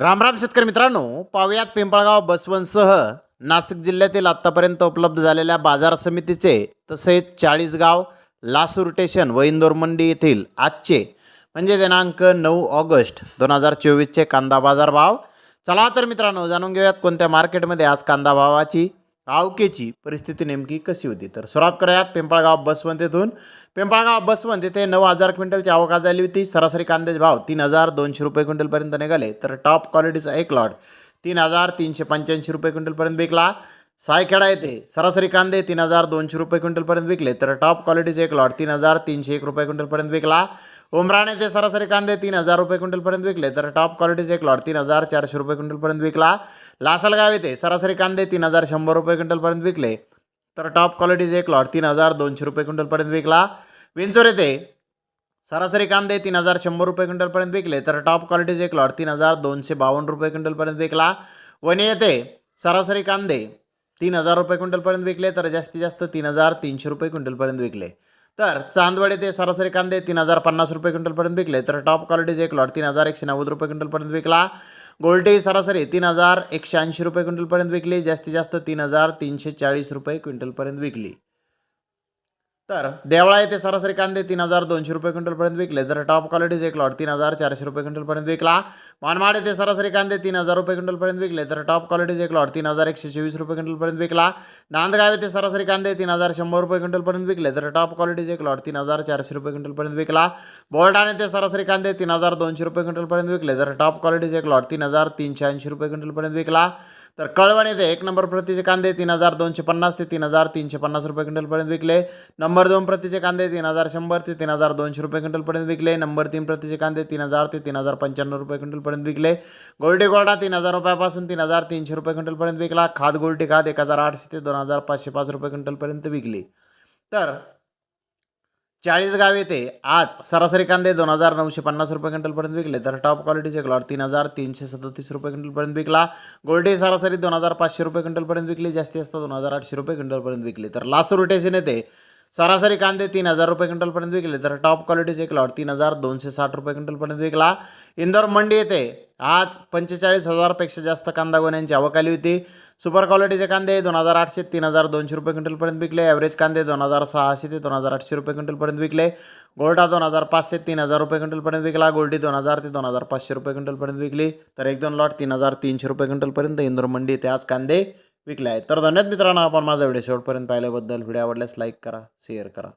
रामराम शेतकरी मित्रांनो पाहुयात पिंपळगाव बसवंतसह नाशिक जिल्ह्यातील आत्तापर्यंत उपलब्ध झालेल्या बाजार समितीचे तसेच चाळीसगाव लासूर स्टेशन व इंदोर मंडी येथील आजचे म्हणजे दिनांक नऊ ऑगस्ट दोन हजार चोवीसचे कांदा बाजार भाव. चला तर मित्रांनो जाणून घेऊयात कोणत्या मार्केटमध्ये आज कांदा भावाची आवकेची परिस्थिती नेमकी कशी होती? तर सुरुवात करूयात पिंपळगाव बसवंत येथून पिंपळगाव बसवंत येथे नऊ हजार क्विंटलची आवक झाली होती. सरासरी कांद्याचे भाव तीन हजार दोनशे रुपये क्विंटलपर्यंत निघाले. तर टॉप क्वालिटीचा एक लॉट तीन हजार तीनशे पंच्याऐंशी रुपये क्विंटलपर्यंत विकला. सायखेडा येथे सरासरी कांदे तीन हजार दोनशे रुपये क्विंटलपर्यंत विकले. तर टॉप क्वालिटीचे एक लॉट तीन हजार तीनशे एक रुपये क्विंटलपर्यंत विकला. उमराने ते सरासरी कांदे तीन हजार रुपये क्विंटलपर्यंत विकले तर टॉप क्वालिटीचे एक लॉट तीन हजार चारशे रुपये क्विंटलपर्यंत विकला. लासलगाव येथे सरासरी कांदे तीन हजार शंभर रुपये क्विंटलपर्यंत विकले तर टॉप क्वालिटीचे एक लॉट तीन हजार दोनशे रुपये क्विंटलपर्यंत विकला. विंचोर येथे सरासरी कांदे तीन हजार शंभर रुपये क्विंटलपर्यंत विकले तर टॉप क्वालिटीचे एक लॉट तीन हजार दोनशे बावन्न रुपये क्विंटलपर्यंत विकला. वणी येथे सरासरी कांदे तीन हजार रुपये क्विंटलपर्यंत विकले तर जास्तीत जास्त तीन हजार तीनशे रुपये क्विंटलपर्यंत विकले. तर चांदवडे ते सरासरी कांदे तीन हजार पन्नास रुपये क्विंटलपर्यंत विकले. तर टॉप क्वालिटीचे एक लॉट तीन हजार एकशे नव्वद रुपये क्विंटलपर्यंत विकला. गोल्टे सरासरी तीन हजार एकशे ऐंशी रुपये क्विंटलपर्यंत विकली. जास्तीत जास्त तीन हजार तीनशे चाळीस रुपये क्विंटलपर्यंत विकली. तर देवळा येथे सरासरी कांदे तीन हजार दोनशे रुपये क्विंटलपर्यंत विकले. तर टॉप क्वालिटीचे एक लॉट तीन हजार चारशे रुपये क्विंटलपर्यंत विकला. मानमाड येथे सरासरी कांदे तीन हजार रुपये क्विंटलपर्यंत विकले. तर टॉप क्वालिटीचे एक लॉट तीन हजार एकशे चोवीस रुपये क्विंटलपर्यंत विकला. नांदगाव येथे सरासरी कांदे तीन हजार शंभर रुपये क्विंटलपर्यंत विकले. तर टॉप क्वालिटीचे एक लॉट तीन हजार चारशे रुपये क्विंटलपर्यंत विकला. बोलडाण येथे सरासरी कांदे तीन हजार दोनशे रुपये क्विंटलपर्यंत विकले. तर टॉप क्वालिटीचे एक लॉट तीन हजार तीनशे ऐंशी रुपये क्विंटलपर्यंत विकला. तर कळवण येथे एक नंबर प्रतीचे कांदे तीन हजार दोनशे पन्नास ते तीन हजार तीनशे पन्नास रुपये क्विंटलपर्यंत विकले. नंबर दोन प्रतीचे कांदे तीन हजार शंभर ते तीन हजार दोनशे रुपये क्विंटलपर्यंत विकले. नंबर तीन प्रतीचे कांदे तीन हजार ते तीन हजार पंच्याण्णव रुपये क्विंटलपर्यंत विकले. गोल्टी गोल्डा तीन हजार रुपयापासून तीन हजार तीनशे रुपये क्विंटलपर्यंत विकला. खाद गोल्टी खाद एक हजार आठशे ते दोन हजार पाचशे पाच रुपये क्विंटलपर्यंत विकली. तर चाळीस गाव येथे आज सरासरी कांदे दोन हजार नऊशे पन्नास रुपये क्विंटलपर्यंत विकले. तर टॉप क्वालिटीचे क्लॉट तीन हजार तीनशे सदतीस रुपये क्विंटलपर्यंत विकला. गोल्डे सरासरी दोन हजार पाचशे रुपये क्विंटलपर्यंत विकली. जास्ती असतात दोन हजार आठशे रुपये क्विंटलपर्यंत विकले. तर लासूर रोटेशन येथे सरासरी कांदे तीन हजार रुपये क्विंटलपर्यंत विकले. तर टॉप क्वालिटीचे क्लॉट तीन हजार दोनशे साठ रुपये क्विंटलपर्यंत विकला. इंदोर मंडी येथे आज पंचेचाळीस हजारपेक्षा जास्त कांदा गोण्यांची आवक आली होती. सुपर क्वालिटीचे कांदे दोन हजार आठशे तीन हजार दोनशे रुपये क्विंटलपर्यंत विकले. ॲव्हरेज कांदे दोन हजार सहाशे ते दोन हजार आठशे रुपये क्विंटलपर्यंत विकले. गोल्डा दोन हजार पाचशे तीन हजार रुपये क्विंटलपर्यंत विकला. गोल्डी दोन हजार ते दोन हजार पाचशे रुपये क्विंटलपर्यंत विकली. तर एक दोन लॉट तीन हजार तीनशे रुपये क्विंटलपर्यंत इंदोर मंडी येथे आज कांदे विकले आहेत. तर धन्यवाद मित्रांनो आपण माझा व्हिडिओ शेवटपर्यंत पाहिल्याबद्दल. व्हिडिओ आवडल्यास लाईक करा शेअर करा.